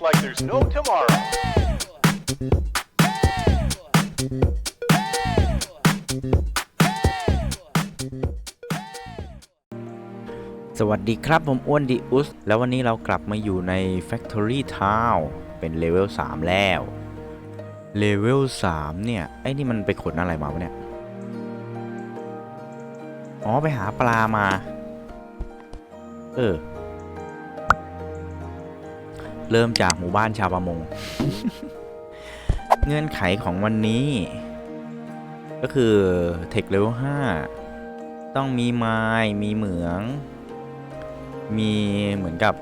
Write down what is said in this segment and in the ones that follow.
work like there's no tomorrow. สวัสดีครับ ผมอ้วนดีอุส แล้ววันนี้เรากลับมาอยู่ใน Factory Town เป็นเลเวล3แล้ว เลเวล3เนี่ย ไอ้นี่มันไปขนอะไรมาวะเนี่ย อ๋อ ไปหาปลามา เออ เริ่มจากหมู่บ้านชาวประมง เงื่อนไขของวันนี้ ก็คือเทคเลเวล5ต้องมีไม้มีเหมือง มีเหมือนกับ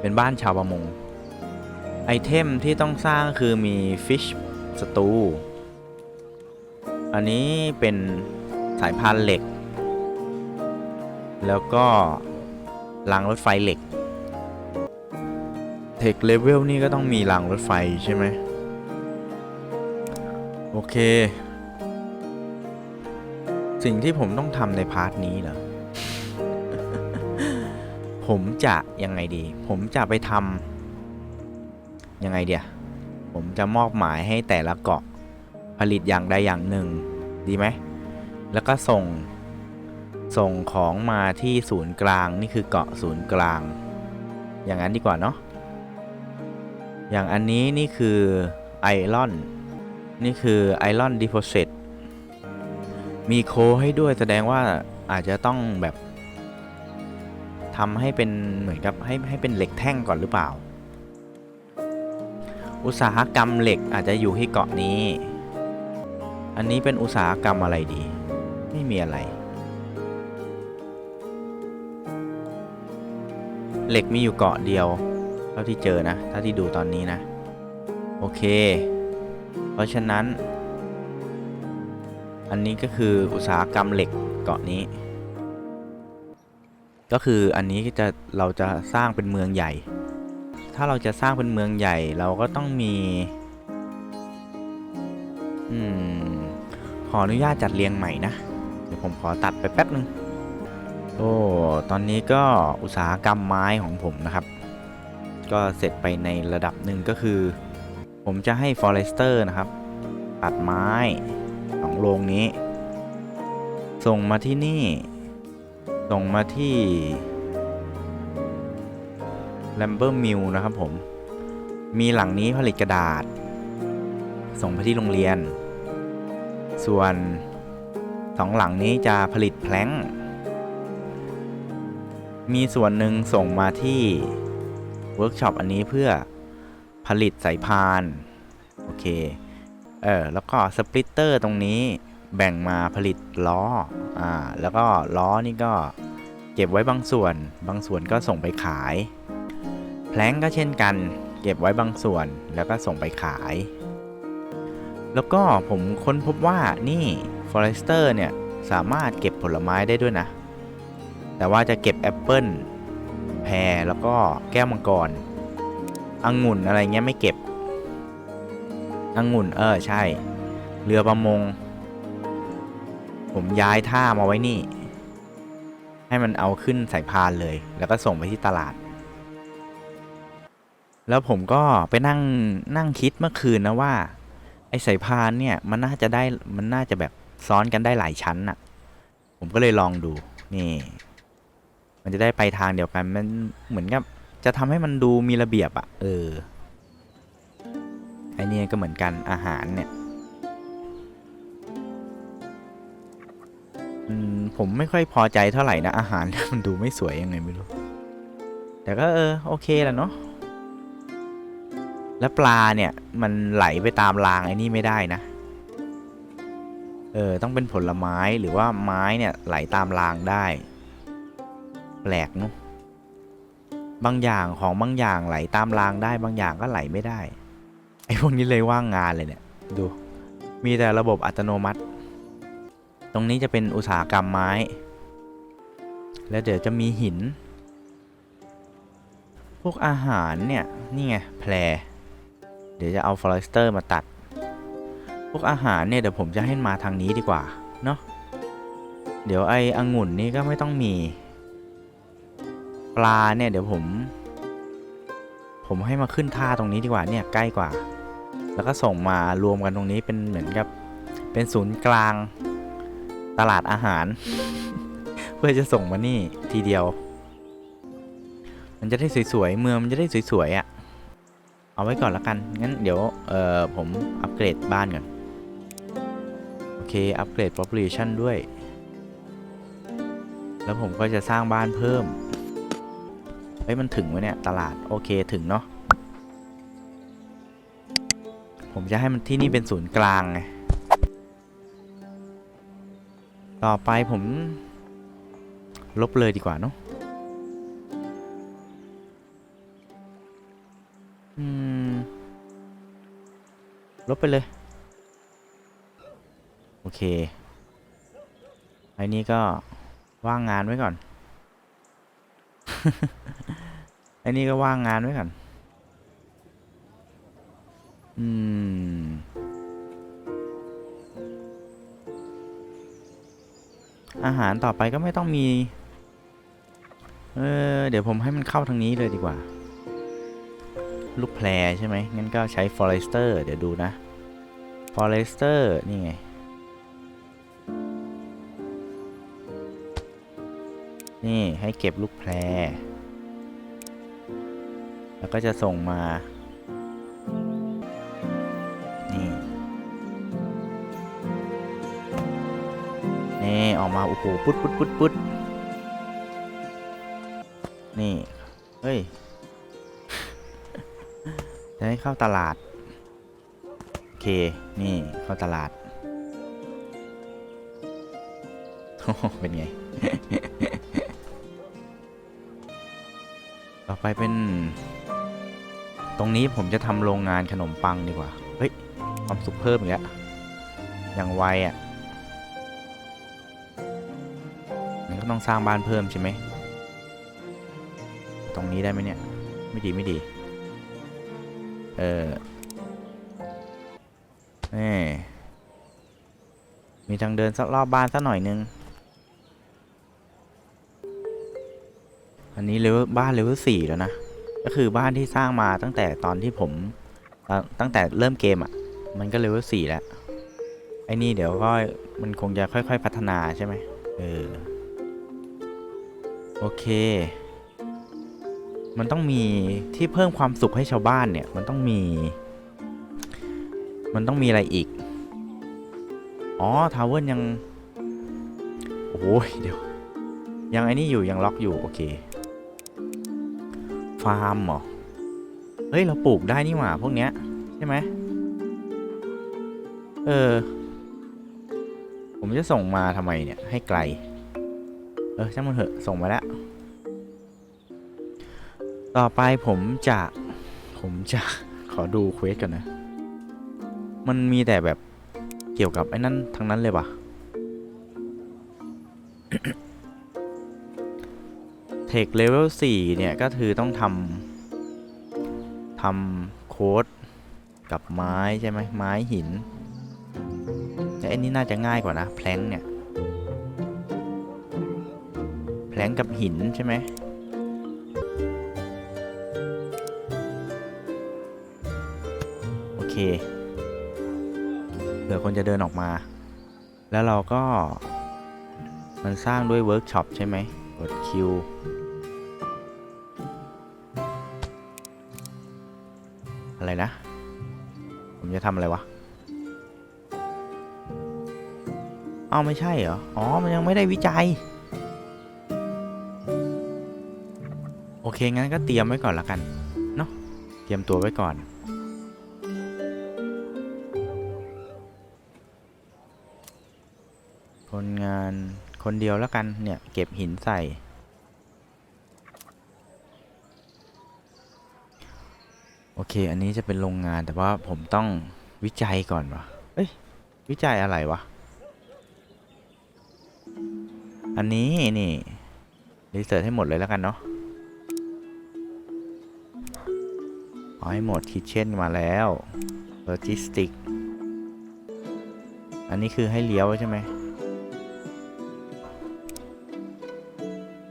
เป็นบ้านชาวประมง ไอเทมที่ต้องสร้างคือมี fish stew อันนี้เป็นสายพานเหล็ก แล้วก็รางรถไฟเหล็ก เทคเลเวลนี่ก็ต้องมีรางรถไฟใช่ไหมโอเค สิ่งที่ผมต้องทำในพาร์ทนี้เหรอ ผมจะยังไงดี ผมจะไปทำยังไงเดียผมจะมอบหมายให้แต่ละเกาะผลิตอย่างใดอย่างหนึ่ง ดีไหม แล้วก็ส่งส่งของมาที่ศูนย์กลางนี่คือเกาะศูนย์กลาง อย่างนั้นดีกว่าเนาะ อย่างอันนี้นี่คือไอรอน นี่คือไอรอนดิโพเซตมีโคให้ด้วยแสดงว่าอาจจะต้องแบบทำให้เป็นเหมือนกับให้ให้เป็นเหล็กแท่งก่อนหรือเปล่า อุตสาหกรรมเหล็กอาจจะอยู่ที่เกาะนี้ อันนี้เป็นอุตสาหกรรมอะไรดี ไม่มีอะไร เหล็กมีอยู่เกาะเดียว ท่าที่เจอนะเท่าที่ดูตอนนี้นะ โอเค เพราะฉะนั้น อันนี้ก็คืออุตสาหกรรมเหล็กเกาะนี้ ก็คืออันนี้จะเราจะสร้างเป็นเมืองใหญ่ ถ้าเราจะสร้างเป็นเมืองใหญ่เราก็ต้องมีอืมขออนุญาตจัดเรียงใหม่นะ เดี๋ยวผมขอตัดไปแป๊บนึง โอ้ ตอนนี้ก็อุตสาหกรรมไม้ของผมนะครับ ก็เสร็จไปในระดับหนึ่งก็คือ ผมจะให้ Forester นะครับ ตัดไม้สองโรงนี้ ส่งมาที่นี่ ส่งมาที่ l a m b e r Mill นะครับผม มีหลังนี้ผลิตกระดาษ ส่งไปที่โรงเรียน ส่วนสองหลังนี้จะผลิตแพลงมีส่วนหนึ่งส่งมาที่ เวิร์กช็อปอันนี้เพื่อผลิตสายพาน โอเค เออ แล้วก็สปลิตเตอร์ตรงนี้แบ่งมาผลิตล้อ อ่า แล้วก็ล้อนี่ก็เก็บไว้บางส่วน บางส่วนก็ส่งไปขาย แพลงก็เช่นกัน เก็บไว้บางส่วนแล้วก็ส่งไปขาย แล้วก็ผมค้นพบว่านี่ Forester เนี่ย สามารถเก็บผลไม้ได้ด้วยนะ แต่ว่าจะเก็บแอปเปิล พรแล้วก็แก้วมังกรองุ่นอะไรเงี้ยไม่เก็บองุ่นเออใช่ เรือประมง ผมย้ายท่ามาไว้นี่ ให้มันเอาขึ้นสายพานเลย แล้วก็ส่งไปที่ตลาด แล้วผมก็ไปนั่งนั่งคิดเมื่อคืนนะว่า ไอ้สายพานเนี่ยมันน่าจะได้มันน่าจะแบบซ้อนกันได้หลายชั้นน่ะผมก็เลยลองดูนี่ มันจะได้ไปทางเดียวกัน มันเหมือนกับจะทำให้มันดูมีระเบียบอะเออไอเนี่ยก็เหมือนกันอาหารเนี่ยอผมไม่ค่อยพอใจเท่าไหร่นะอาหารมันดูไม่สวยยังไงไม่รู้ แต่ก็เออโอเคแหละเนาะแล้วปลาเนี่ยมันไหลไปตามรางไอ้นี่ไม่ได้นะ เออต้องเป็นผลไม้หรือว่าไม้เนี่ยไหลตามรางได้ แปลกเนาะบางอย่างของบางอย่างไหลตามรางได้บางอย่างก็ไหลไม่ได้ ไอ้พวกนี้เลยว่างงานเลยเนี่ย ดู มีแต่ระบบอัตโนมัติ ตรงนี้จะเป็นอุตสาหกรรมไม้ แล้วเดี๋ยวจะมีหิน พวกอาหารเนี่ย นี่ไงแพร เดี๋ยวจะเอาฟลอสเตอร์มาตัด พวกอาหารเนี่ยเดี๋ยวผมจะให้มาทางนี้ดีกว่า เนาะเดี๋ยวไอ้องุ่นนี่ก็ไม่ต้องมี ปลาเนี่ยเดี๋ยวผม ผมให้มาขึ้นท่าตรงนี้ดีกว่าเนี่ยใกล้กว่า แล้วก็ส่งมารวมกันตรงนี้เป็นเหมือนกับเป็นศูนย์กลางตลาดอาหาร เพื่อจะส่งมานี่ทีเดียว มันจะได้สวยๆเมืองมันจะได้สวยๆอะ่ะ เอาไว้ก่อนละกัน งั้นเดี๋ยวเอ่อผมอัปเกรดบ้านก่อน โอเค อัปเกรด population ด้วย แล้วผมก็จะสร้างบ้านเพิ่ม เฮ้ยมันถึงไหมเนี่ยตลาดโอเคถึงเนาะผมจะให้มันที่นี่เป็นศูนย์กลางไงต่อไปผม ลบเลยดีกว่าเนาะอืมลบไปเลย โอเคไอ้นี้ก็ว่างงานไว้ก่อน อ้นี่ก็ว่างงานไว้ก่อน อืม อาหารต่อไปก็ไม่ต้องมี เออ เดี๋ยวผมให้มันเข้าทางนี้เลยดีกว่า ลูกแพรใช่ไหมงั้นก็ใช้ Forester เดี๋ยวดูนะ Forester นี่ไง นี่ให้เก็บลูกแพร แล้วก็จะส่งมา นี่ นี่ ออกมา โอ้โห ปุ๊ดปุ๊ดปุ๊ดปุ๊ดนี่ เฮ้ย จะให้เข้าตลาด โอเค นี่ เข้าตลาด โอ้โหเป็นไง ไปเป็น ตรงนี้ผมจะทำโรงงานขนมปังดีกว่า เฮ้ย ความสุขเพิ่มอีกแล้วอย่างไวอะ่ะมันก็ต้องสร้างบ้านเพิ่มใช่ไหม ตรงนี้ได้ไหมเนี่ย ไม่ดีไม่ดี เออนี่มีทางเดินสักรอบบ้านสักหน่อยนึง อันนี้เลเวลบ้านเลเวลสี่แล้วนะ ก็คือบ้านที่สร้างมาตั้งแต่ตอนที่ผมตั้งแต่เริ่มเกมอะ่ะ มันก็เลเวลสี่แล้ว ไอ้นี่เดี๋ยวก็มันคงจะค่อยๆพัฒนาใช่ไหมเออ โอเค มันต้องมีที่เพิ่มความสุขให้ชาวบ้านเนี่ย มันต้องมี มันต้องมีอะไรอีก อ๋อ ทาวเวอร์ยัง โอ้ยเดี๋ยว ยังไอ้นี่อยู่ยังล็อกอยู่ โอเค ฟาร์มเหรอ เฮ้ย เราปลูกได้นี่หว่า พวกเนี้ย ใช่ไหม เออ ผมจะส่งมาทำไมเนี่ย ให้ไกล เออช่างมันเถอะ ส่งมาแล้ว ต่อไปผมจะ ผมจะขอดูเควสกันนะ มันมีแต่แบบเกี่ยวกับไอ้นั่นทั้งนั้นเลยว่ะ เทคเลเวล4เนี่ย ก็คือต้องทำทำโค้ดกับไม้ใช่ไหมไม้หินแต่อันนี้น่าจะง่ายกว่านะ แพลงเนี่ย แพลงกับหินใช่ไหมโอเคเผื่อคนจะเดินออกมา แล้วเราก็มันสร้างด้วยเวิร์กช็อปใช่ไหมกดคิว อะไรนะ ผมจะทำอะไรวะเอ้าไม่ใช่เหรอ อ๋อ มันยังไม่ได้วิจัย โอเค งั้นก็เตรียมไว้ก่อนละกัน เนาะ เตรียมตัวไว้ก่อน คนงานคนเดียวแล้วกัน เนี่ย เก็บหินใส่ โอเค อันนี้จะเป็นโรงงานแต่ว่าผมต้องวิจัยก่อนวะเอ้ย วิจัยอะไรวะ อันนี้นี่รีเสิร์ชให้หมดเลยแล้วกันเนาะเอาให้หมดคิดเช่นมาแล้วโลจิสติก อันนี้คือให้เลี้ยวใช่ไหม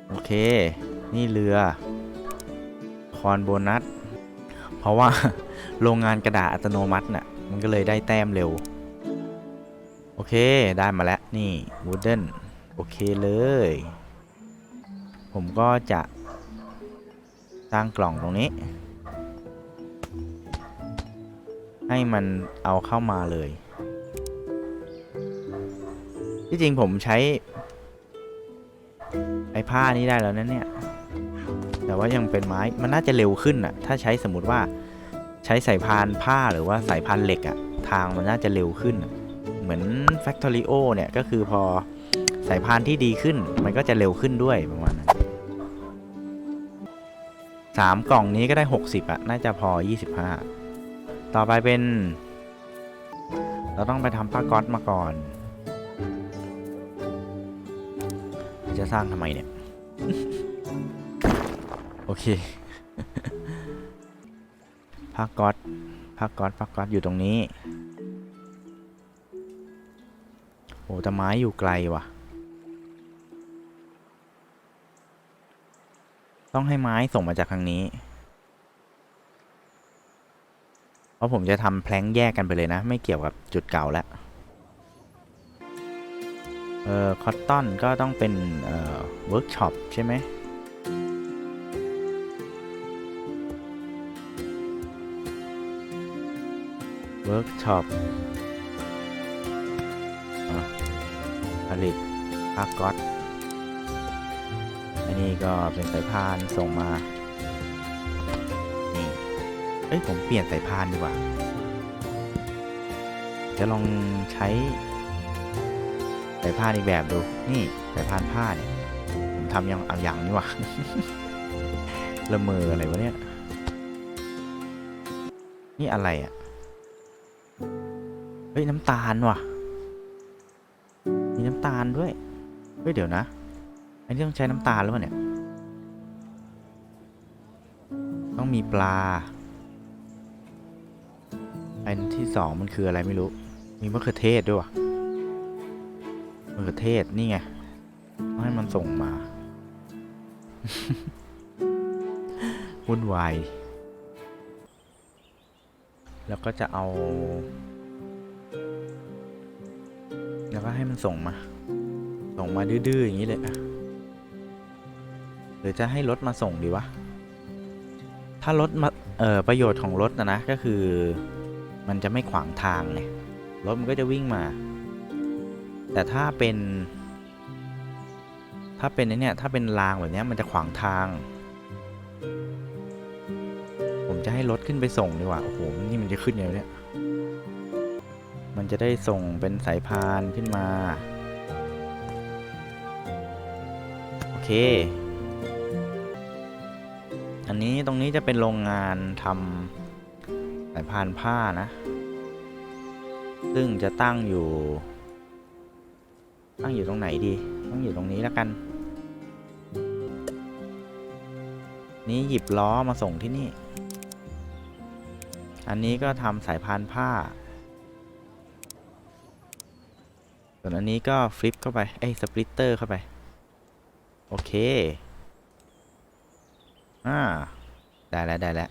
โอเค นี่เรือ คอนโบนัส ราะว่าโรงงานกระดาษอัตโนมัติน่ะมันก็เลยได้แต้มเร็ว โอเคได้มาแล้ว นี่ wooden โอเคเลย ผมก็จะสร้างกล่องตรงนี้ ให้มันเอาเข้ามาเลย ที่จริงผมใช้ ไอ้ผ้านี้ได้แล้วนะเนี่ย แต่ว่ายังเป็นไม้มันน่าจะเร็วขึ้นอะถ้าใช้สมมติว่า ใช้สายพานผ้าหรือว่าสายพานเหล็กอะทางมันน่าจะเร็วขึ้น เหมือน Factorio เนี่ยก็คือพอสายพานที่ดีขึ้น มันก็จะเร็วขึ้นด้วยประมาณนั้นสามกล่องนี้ก็ได้ 60อะน่าจะพอ 25 ต่อไปเป็น เราต้องไปทำผ้าก๊อตมาก่อน จะสร้างทำไมเนี่ย โอเค ผ้าก๊อตผ้าก๊อตผ้าก๊อตอยู่ตรงนี้ โอ้แต่ไม้อยู่ไกลว่ะ ต้องให้ไม้ส่งมาจากทางนี้ เพราะผมจะทำแพลงแยกกันไปเลยนะ ไม่เกี่ยวกับจุดเก่าแล้ว เอ่อ คอตตอนก็ต้องเป็น เอ่อ เวิร์กช็อปใช่ไหม เวิร์กช็อปผลิตผ้าก๊อตอันนี้ก็เป็นสายพานส่งมา นี่ เอ้ย ผมเปลี่ยนสายพานดีกว่า จะลองใช้สายพานอีกแบบดู นี่สายพานผ้าเนี่ย ผมทำยังเอาอย่างนี่วะละเมออะไรวะเนี่ย นี่อะไรอะ่ะ ฮ้ยน้ำตาลว่ะ มีน้ำตาลด้วย เฮ้ยเดี๋ยวนะ อันนี้ต้องใช้น้ำตาลหรือเปล่าเนี่ย ต้องมีปลา อันที่สองมันคืออะไรไม่รู้ มีมะเขือเทศด้วยว่ะมะเขือเทศนี่ไงต้องให้มันส่งมาวุ่นวายแล้วก็จะเอา แล้วก็ให้มันส่งมา ส่งมาดื้อๆอย่างนี้เลยอะหรือจะให้รถมาส่งดีวะ ถ้ารถมา เออประโยชน์ของรถนะนะ ก็คือ มันจะไม่ขวางทางไง รถมันก็จะวิ่งมา แต่ถ้าเป็น ถ้าเป็นเนี่ย ถ้าเป็นรางแบบเนี้ยมันจะขวางทาง ผมจะให้รถขึ้นไปส่งดีกว่า โอ้โห นี่มันจะขึ้นไงวะเนี่ย มันจะได้ส่งเป็นสายพานขึ้นมา โอเค อันนี้ตรงนี้จะเป็นโรงงานทำสายพานผ้านะ ซึ่งจะตั้งอยู่ ตั้งอยู่ตรงไหนดี ตั้งอยู่ตรงนี้แล้วกัน นี้หยิบล้อมาส่งที่นี่ อันนี้ก็ทำสายพานผ้า ส่วนอันนี้ก็ฟลิปเข้าไปเอ้ยสปลิตเตอร์เข้าไป โอเค อ่า ได้แล้วได้แล้ว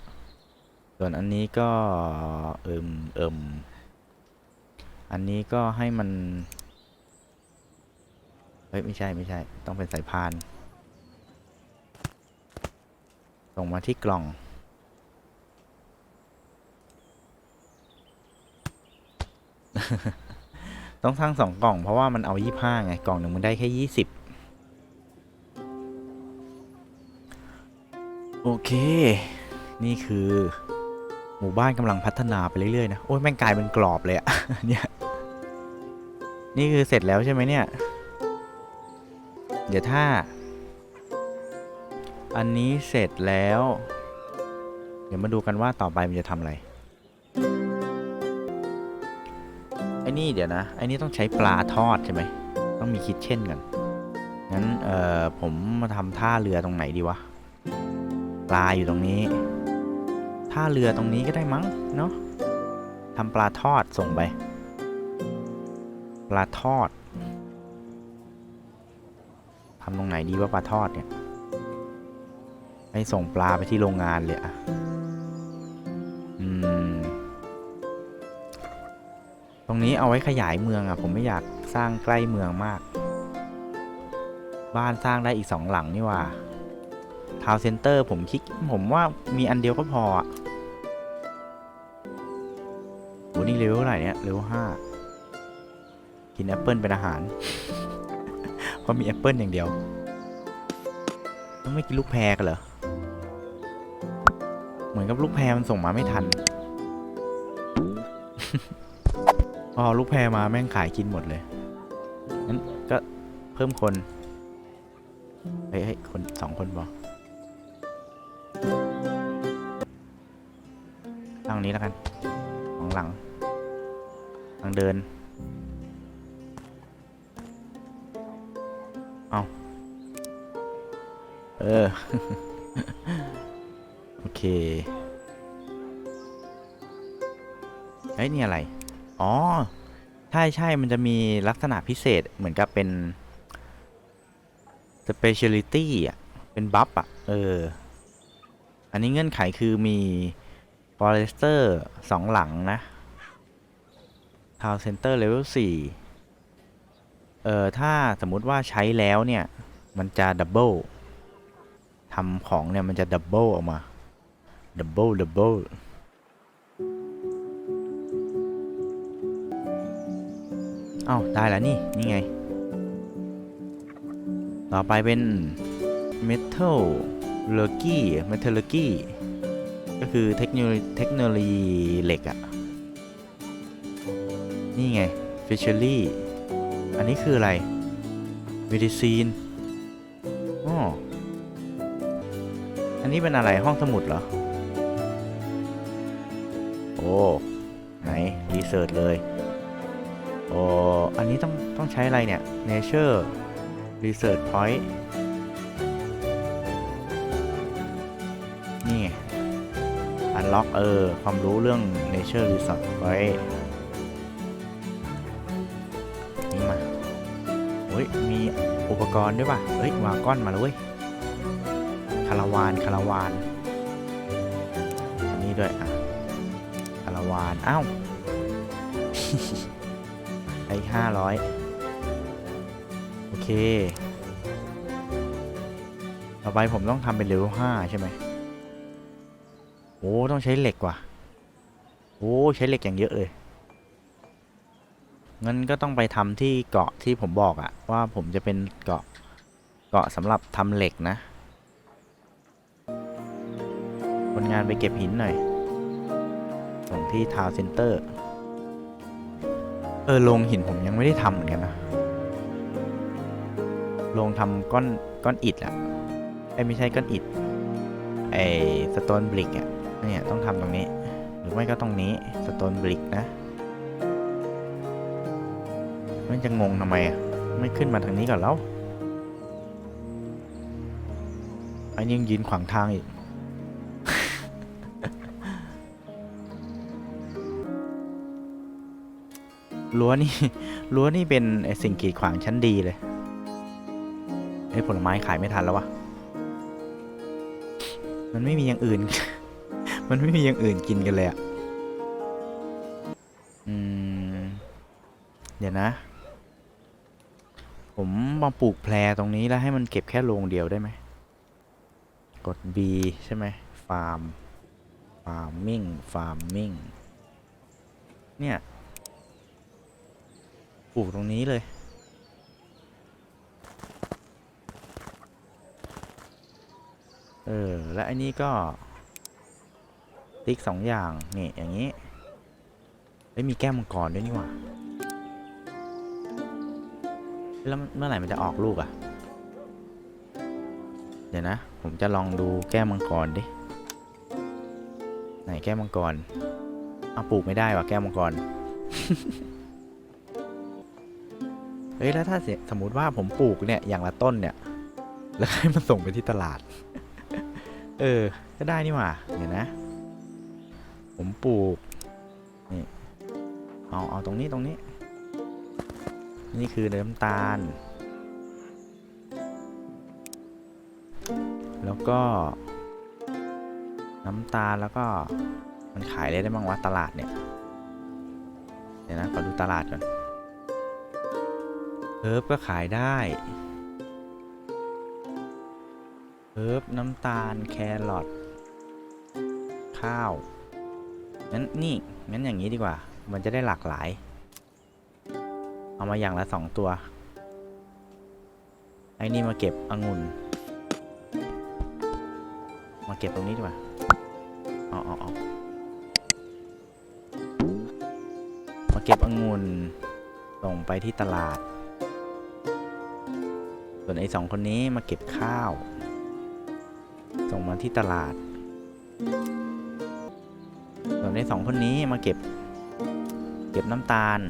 ส่วนอันนี้ก็เอิมเอิมอันนี้ก็ให้มัน เฮ้ย ไม่ใช่ไม่ใช่ ต้องเป็นสายพาน ส่งมาที่กล่อง ต้องสร้างสองกล่องเพราะว่ามันเอายี่ห้าไง กล่องหนึ่งมันได้แค่ยี่สิบโอเค นี่คือ หมู่บ้านกำลังพัฒนาไปเรื่อยๆนะ โอ้ยแม่งกลายเป็นกรอบเลยอะเนี่ยนี่คือเสร็จแล้วใช่ไหมเนี่ย เดี๋ยวถ้า อันนี้เสร็จแล้ว เดี๋ยวมาดูกันว่าต่อไปมันจะทำอะไร นี่เดี๋ยวนะไอ้นี่ต้องใช้ปลาทอดใช่ไหมต้องมีคิดเช่นกันงั้นเอ่อผมมาทำท่าเรือตรงไหนดีวะปลาอยู่ตรงนี้ท่าเรือตรงนี้ก็ได้มั้งเนาะทำปลาทอดส่งไป ปลาทอดทำตรงไหนดีว่าปลาทอดเนี่ยให้ส่งปลาไปที่โรงงานเลยอะ เอาไว้ขยายเมืองอะ ผมไม่อยากสร้างใกล้เมืองมาก บ้านสร้างได้อีกสองหลังนี่ว่าทาวเซ็นเตอร์ผมคิดผมว่ามีอันเดียวก็พออะโหนี่เลเวลเท่าไหร่เนี่ยเลเวลห้ากินแอปเปิลเป็นอาหาร เพราะมีแอปเปิลอย่างเดียวไม่กินลูกแพรกันเหรอ เหมือนกับลูกแพรมันส่งมาไม่ทัน พอลูกแพรมาแม่งขายกินหมดเลยงั้นก็เพิ่มคนเฮ้ยเฮ้ยคนสองคนบอทางนี้แล้วกันของหลังทางเดิน เอาเออ โอเค เฮ้ย นี่อะไร อ๋อ ใช่ใช่มันจะมีลักษณะพิเศษเหมือนกับเป็น speciality อะ เป็นบัฟอะ เออ อันนี้เงื่อนไขคือมี forester สองหลังนะ town center level 4 เออ ถ้าสมมุติว่าใช้แล้วเนี่ย มันจะดับเบิลทำของเนี่ย มันจะดับเบิลออกมาดับเบิลดับเบิล เอ้าได้แล้วนี่นี่ไง ต่อไปเป็น Metal l u r g y Metallurgy ก็คือเทคโนโลยีเทคโนโลยีเหล็กอะนี่ไง Fishery อันนี้คืออะไร Medicine อ๋ออันนี้เป็นอะไรห้องสมุดเหรอ โอ้ ไหน รีเสิร์ชเลย โอ้อันนี้ต้องต้องใช้อะไรเนี่ย Nature Research Point นี่ไง Unlock เออ ความรู้เรื่อง Nature Research Point นี่มาโอ้ย มีอุปกรณ์ด้วยป่ะ เฮ้ย วางก้อนมาแล้วเว้ยคาราวานคาราวาน อันนี้ด้วยอะคาราวาน อ้าว ไปห้าร้อยโอเค ต่อไปผมต้องทำเป็นเลเวลห้าใช่ไหมโอ้ ต้องใช้เหล็กว่ะ โอ้ ใช้เหล็กอย่างเยอะเลยงั้นก็ต้องไปทำที่เกาะที่ผมบอกอะว่าผมจะเป็นเกาะเกาะสำหรับทำเหล็กนะคนงานไปเก็บหินหน่อยส่งที่ทาวเซ็นเตอร์ เออโรงหินผมยังไม่ได้ทำเหมือนกันนะโรงทำก้อนก้อนอิฐอะไอไม่ใช่ก้อนอิฐไอสโตนบริกอะเนี่ยต้องทำตรงนี้ หรือไม่ก็ตรงนี้สโตนบริกนะมันจะงงทำไมอะไม่ขึ้นมาทางนี้ก่อนแล้วอันนี้ยังยืนขวางทางอีก รั้วนี่รั้วนี่เป็นสิ่งกีดขวางชั้นดีเลยไอ้ผลไม้ขายไม่ทันแล้ววะมันไม่มีอย่างอื่น มันไม่มีอย่างอื่นกินกันเลยอะอืม เดี๋ยวนะ ผมมาปลูกแพรตรงนี้แล้วให้มันเก็บแค่โรงเดียวได้ไหม กด B ใช่ไหมฟาร์มฟาร์มมิ่งฟาร์มมิ่งเนี่ย ปลูกตรงนี้เลย เออ และอันนี้ก็ ติ๊กสองอย่าง นี่ อย่างนี้ไม่มีแก้มมังกรด้วยนี่หว่าแล้วเมื่อไหร่มันจะออกลูกอะ่ะ เดี๋ยวนะ ผมจะลองดูแก้มมังกรดิ ไหนแก้มมังกรเอาปลูกไม่ได้ว่ะแก้มมังกร เฮ้ยแล้วถ้าสมมติว่าผมปลูกเนี่ยอย่างละต้นเนี่ย แล้วให้มันส่งไปที่ตลาด เออ ก็ได้นี่หว่าเดี๋ยวนะ ผมปลูกนี่เอาเอาตรงนี้ตรงนี้ นี่คือน้ำตาล แล้วก็ น้ำตาลแล้วก็มันขายอะไรได้บ้างวะตลาดเนี่ย เดี๋ยวนะขอดูตลาดก่อน เฮิร์บก็ขายได้เฮิร์บน้ำตาลแครอทข้าวงั้นนี่งั้นอย่างนี้ดีกว่า มันจะได้หลากหลาย เอามาอย่างละสองตัว ไอ้นี่มาเก็บองุ่นมาเก็บตรงนี้ดีกว่าอาเออมาเก็บองุ่นส่งไปที่ตลาด ส่วนไอ้สองคนนี้มาเก็บข้าว ส่งมาที่ตลาด ส่วนไอ้สองคนนี้มาเก็บ เก็บน้ำตาล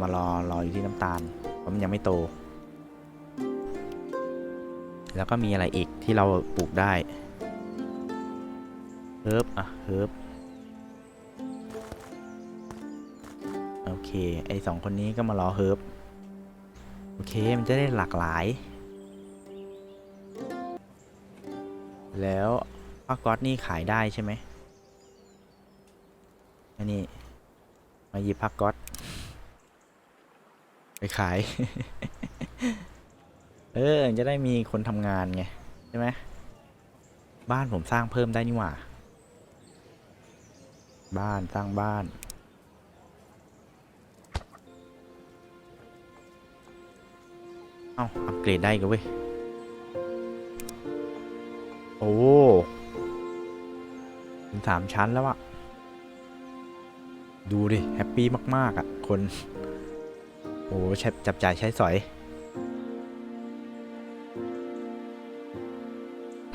มารอรออยู่ที่น้ำตาลเพราะมันยังไม่โต แล้วก็มีอะไรอีกที่เราปลูกได้เฮิร์บอะเฮิร์บโอเค ไอสองคนนี้ก็มารอเฮิร์บ เคมันจะได้หลากหลาย แล้วผ้าก๊อตนี่ขายได้ใช่ไหมอันนี้ มาหยิบผ้าก๊อตไปขาย เออ จะได้มีคนทำงานไง ใช่ไหม บ้านผมสร้างเพิ่มได้นี่หว่า บ้านสร้างบ้าน เอาอัปเกรดได้กันเว้ย โอ้เป็นสามชั้นแล้วอะดูดิ แฮปปี้มากๆอะคน โอ้ใช้จับจ่ายใช้สอย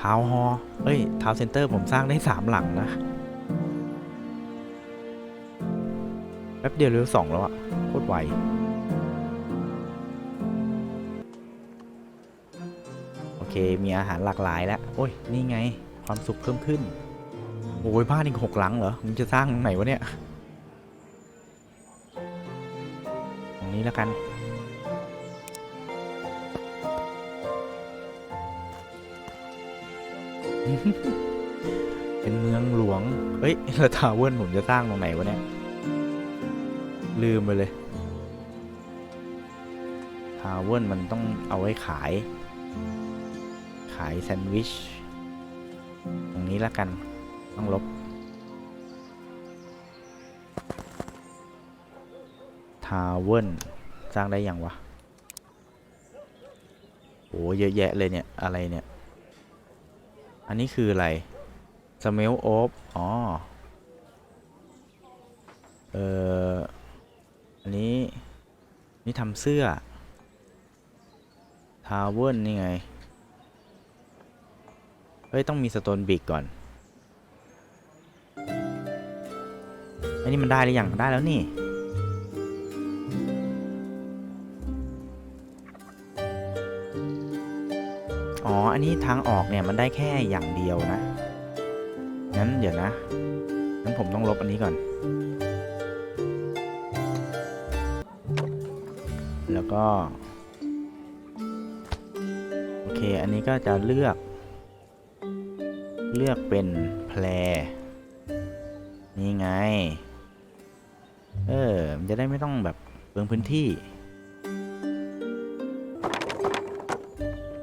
ทาวฮอเอ้ย ทาวเซ็นเตอร์ผมสร้างได้สามหลังนะ แป๊บเดียวเร็วสองแล้วอะโคตรไว เคมีอาหารหลากหลายแล้ว โอ้ย นี่ไง ความสุขเพิ่มขึ้น โอ้ยบ้านอีกหกหลังเหรอ มึงจะสร้างตรงไหนวะเนี่ยตรงนี้แล้วกัน เป็นเมืองหลวงเฮ้ยแล้วทาวเวอร์ผมจะสร้างตรงไหนวะเนี่ย ลืมไปเลยทาวเวอร์มันต้องเอาไว้ขาย ขายแซนด์วิช ตรงนี้แล้วกัน ต้องลบ ทาวเวอร์สร้างได้ยังวะ โอ้เยอะแยะเลยเนี่ย อะไรเนี่ย อันนี้คืออะไรสเมลโอฟอ๋อ เอออันนี้ นี่ทำเสื้อ ทาวเวอร์นี่ไง เฮ้ย ต้องมีสโตนบิกก่อน อันนี้มันได้หรือยัง ได้แล้วนี่ อ๋อ อันนี้ทางออกเนี่ยมันได้แค่อย่างเดียวนะ งั้นเดี๋ยวนะ งั้นผมต้องลบอันนี้ก่อน แล้วก็ โอเค อันนี้ก็จะเลือก เลือกเป็นแพรนี่ไง เออ มันจะได้ไม่ต้องแบบเปลืองพื้นที่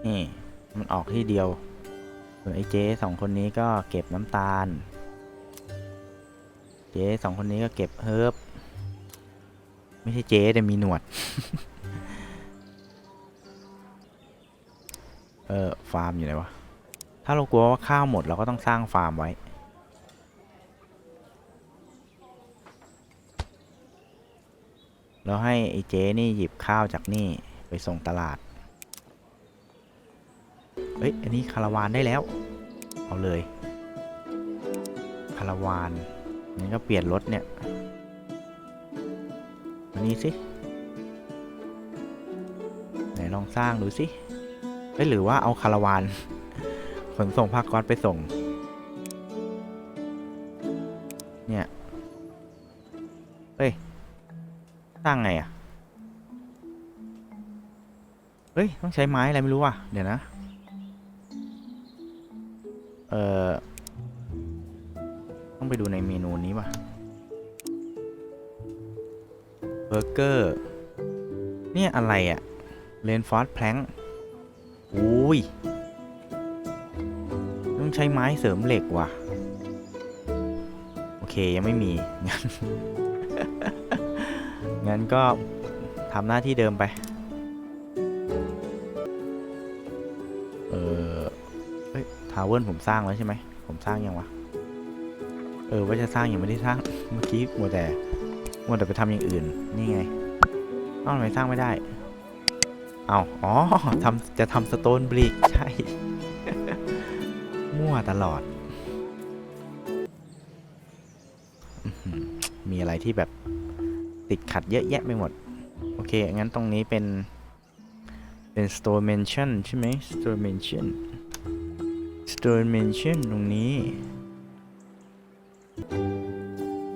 นี่ มันออกที่เดียว ส่วนไอ้เจ๊สองคนนี้ก็เก็บน้ำตาล เจ๊สองคนนี้ก็เก็บเฮิร์บ ไม่ใช่เจ๊แต่มีหนวด เออ ฟาร์มอยู่ไหนวะ ถ้าเรากลัวว่าข้าวหมดเราก็ต้องสร้างฟาร์มไว้ แล้วให้ไอ้เจ๊นี่หยิบข้าวจากนี่ไปส่งตลาด เฮ้ย อันนี้คาราวานได้แล้ว เอาเลย คาราวานนี่ก็เปลี่ยนรถเนี่ยอันนี้สิ ไหนลองสร้างดูสิเฮ้ยหรือว่าเอาคาราวาน นส่งภาคกอดไปส่ง เนี่ย เฮ้ย สร้างไงอะ่ะ เฮ้ย ต้องใช้ไม้อะไรไม่รู้อะ เดี๋ยวนะ เอ่อ ต้องไปดูในเมนูนี้ป่ะ เบอร์เกอร์ เนี่ยอะไรอะเรนฟอร์ดแพลงอุ้ย ใช้ไม้เสริมเหล็กว่ะ โอเคยังไม่มี งั้น งั้นก็ทำหน้าที่เดิมไป เออเฮ้ยทาวเวอร์ผมสร้างแล้วใช่ไหม ผมสร้างยังวะ เออว่าจะสร้างยังไม่ได้สร้าง เมื่อกี้มัวแต่มัวแต่ไปทำอย่างอื่น นี่ไงเอ้าทำไมสร้างไม่ได้ เอาอ๋อทำจะทำสโตนบริกใช่ มั่วตลอด มีอะไรที่แบบติดขัดเยอะแยะไปหมด โอเค งั้นตรงนี้เป็น เป็น store mention ใช่ไหม store mention store mention ตรงนี้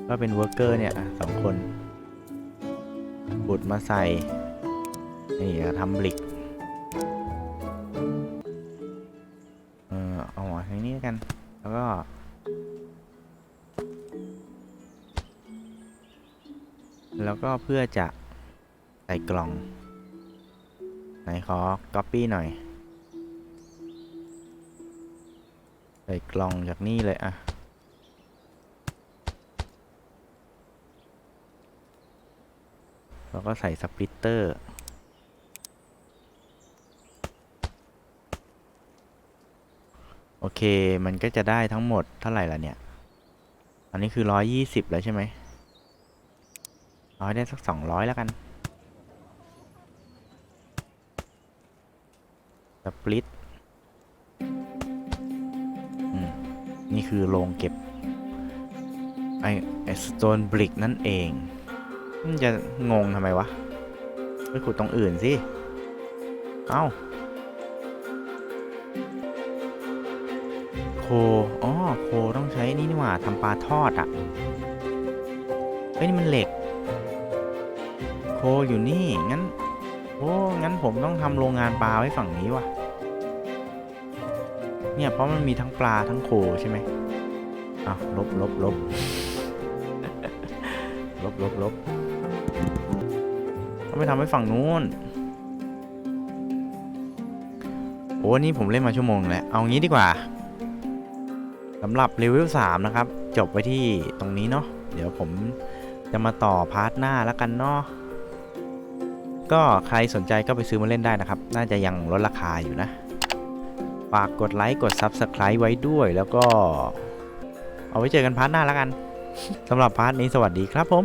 ก็เป็น worker เนี่ยสองคนบุดมาใส่ นี่ทำบลิก เพื่อจะใส่กล่อง ไหนขอ copy หน่อย ใส่กล่องจากนี่เลยอะแล้วก็ใส่สปริตเตอร์โอเค มันก็จะได้ทั้งหมดเท่าไหร่ละเนี่ย อันนี้คือร้อยยี่สิบแล้วใช่ไหม อได้สักสองร้อยแล้วกันสปริตนี่คือโรงเก็บ ไอไอสโตนบริกนั่นเองมันจะงงทำไมวะไปขุดตรงอื่นสิ เอ้าโค อ๋อ โคต้องใช้นี่นี่หว่าทำปลาทอดอะ่ะ เฮ้ย นี่มันเหล็ก คอยู่นี่งั้นโอ้งั้นผมต้องทำโรงงานปลาไว้ฝั่งนี้ว่ะ เนี่ยเพราะมันมีทั้งปลาทั้งโคใช่ไหมอะลบลบลบลบลบลบต้องไปทำไว้ฝั่งนู้นโอ้นี่ผมเล่นมาชั่วโมงแล้ว เอางี้ดีกว่าสำหรับเลเวล3นะครับ จบไว้ที่ตรงนี้เนาะเดี๋ยวผมจะมาต่อพาร์ทหน้าแล้วกันเนาะ ก็ใครสนใจก็ไปซื้อมาเล่นได้นะครับ น่าจะยังลดราคาอยู่นะ ฝากกดไลค์กด Subscribe ไว้ด้วยแล้วก็ เอาไว้เจอกันพาร์ทหน้าแล้วกันสำหรับพาร์ทนี้สวัสดีครับผม